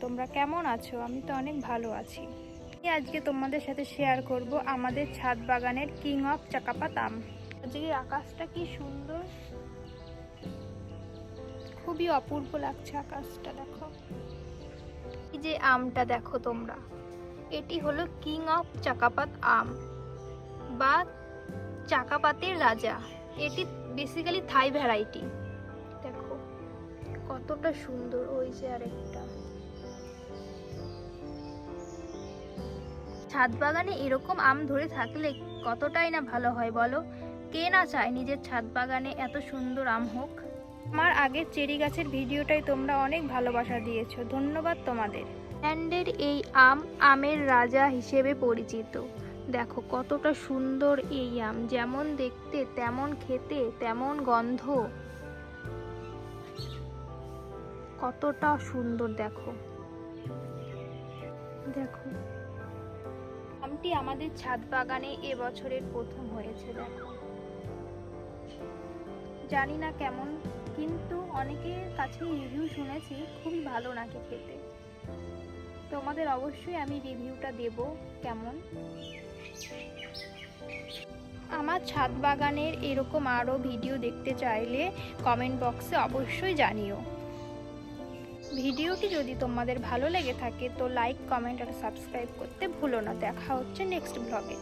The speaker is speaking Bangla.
তোমরা কেমন আছো? আমি তো অনেক ভালো আছি। আজকে তোমাদের সাথে শেয়ার করব আমাদের ছাদ বাগানের কিং অফ চাকাপাত আম আজকে আকাশটা কি সুন্দর। খুবই অপূর্ব লাগছে আকাশটা, দেখো। এই যে আমটা দেখো তোমরা। এটি হলো কিং অফ চাকাপাত আম বা চাকাপাতের রাজা। এটি বেসিক্যালি থাই ভ্যারাইটি কতটা সুন্দর ওই যে আরেকটা। ছাদ বাগানে এরকম আম ধরে থাকলে কতটাই না ভালো হয় বলো? কে না চায় নিজের ছাদ বাগানে এত সুন্দর আম হোক? আমার আগের চেরি গাছের ভিডিওটাই তোমরা অনেক ভালোবাসা দিয়েছ। ধন্যবাদ তোমাদের। অ্যান্ডের এই আম আমের রাজা হিসেবে পরিচিত। দেখো কতটা সুন্দর এই আম। যেমন দেখতে তেমন খেতে তেমন গন্ধ। কতটা সুন্দর, দেখো। দেখো। আমটি আমাদের ছাদ বাগানে এবছরের প্রথম হয়েছে, দেখো। জানি না কেমন, কিন্তু অনেকের কাছে রিভিউ শুনেছি, খুবই ভালো নাকি খেতে। তোমাদের অবশ্যই আমি রিভিউটা দেব, কেমন? আমার ছাদ বাগানের এরকম আরও ভিডিও দেখতে চাইলে কমেন্ট বক্সে অবশ্যই জানিও। ভিডিওটি যদি তোমাদের ভালো লেগে থাকে তো লাইক কমেন্ট আর সাবস্ক্রাইব করতে ভুলো না। দেখা হচ্ছে নেক্সট ব্লগে